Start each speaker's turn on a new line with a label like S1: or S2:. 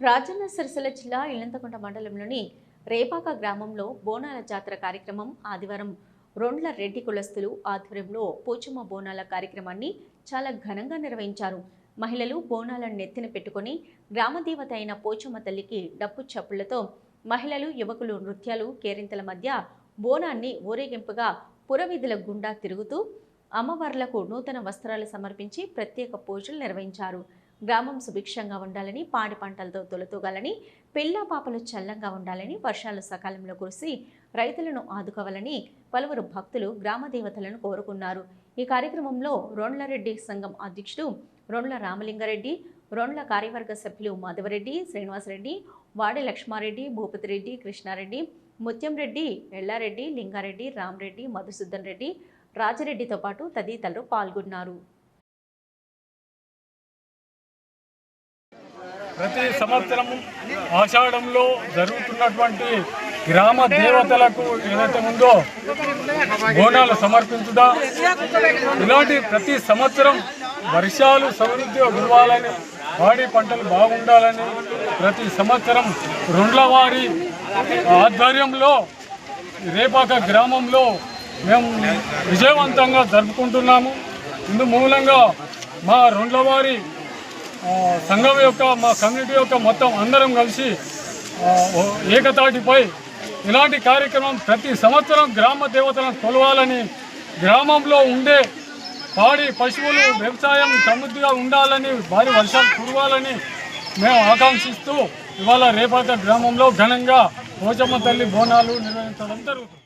S1: రాజన్న సిరిసిల్ల జిల్లా ఇల్లంతకుంట మండలంలోని రేపాక గ్రామంలో బోనాల జాతర కార్యక్రమం ఆదివారం రొండ్ల రెడ్డి కులస్తులు ఆధ్వర్యంలో పోచమ్మ బోనాల కార్యక్రమాన్ని చాలా ఘనంగా నిర్వహించారు. మహిళలు బోనాలను నెత్తిన పెట్టుకొని గ్రామదేవత అయిన పోచమ్మ తల్లికి డప్పు చప్పుళ్ళతో మహిళలు యువకులు నృత్యాలు కేరింతల మధ్య బోనాన్ని ఊరేగింపుగా పురవీధుల గుండా తిరుగుతూ అమ్మవార్లకు నూతన వస్త్రాలు సమర్పించి ప్రత్యేక పూజలు నిర్వహించారు. గ్రామం సుభిక్షంగా ఉండాలని పాడి పంటలతో తొలతూగాలని పిల్ల పాపలు చల్లంగా ఉండాలని వర్షాలు సకాలంలో కురిసి రైతులను ఆదుకోవాలని పలువురు భక్తులు గ్రామ దేవతలను కోరుకున్నారు. ఈ కార్యక్రమంలో రొండ్లరెడ్డి సంఘం అధ్యక్షుడు రొండ్ల రామలింగారెడ్డి రొండ్ల కార్యవర్గ సభ్యులు మాధవరెడ్డి శ్రీనివాసరెడ్డి వాడి లక్ష్మారెడ్డి భూపతిరెడ్డి కృష్ణారెడ్డి ముత్యంరెడ్డి ఎల్లారెడ్డి లింగారెడ్డి రామరెడ్డి మధుసూదన్ రెడ్డి రాజరెడ్డితో పాటు తదితరులు పాల్గొన్నారు.
S2: ప్రతి సంవత్సరం ఆషాఢంలో జరుగుతున్నటువంటి గ్రామ దేవతలకు ఏదైతే ఉందో బోనాలు సమర్పించుదా ఇలాంటి ప్రతి సంవత్సరం వర్షాలు సమృద్ధి గురవాలని పాడి పంటలు బాగుండాలని ప్రతి సంవత్సరం రెండ్లవారి ఆధ్వర్యంలో రేపాక గ్రామంలో మేము విజయవంతంగా జరుపుకుంటున్నాము. ఇందు మూలంగా మా రెండ్లవారి సంఘం యొక్క మా కమ్యూనిటీ యొక్క మొత్తం అందరం కలిసి ఏకతాటిపై ఇలాంటి కార్యక్రమం ప్రతి సంవత్సరం గ్రామ దేవతలను కొలవాలని గ్రామంలో ఉండే పాడి పశువులు వ్యవసాయం సమృద్ధిగా ఉండాలని భారీ వర్షాలు కురవాలని మేము ఆకాంక్షిస్తూ ఇవాళ రేపటి గ్రామంలో ఘనంగా పోచమ్మ తల్లి బోనాలు నిర్వహించడం జరుగుతుంది.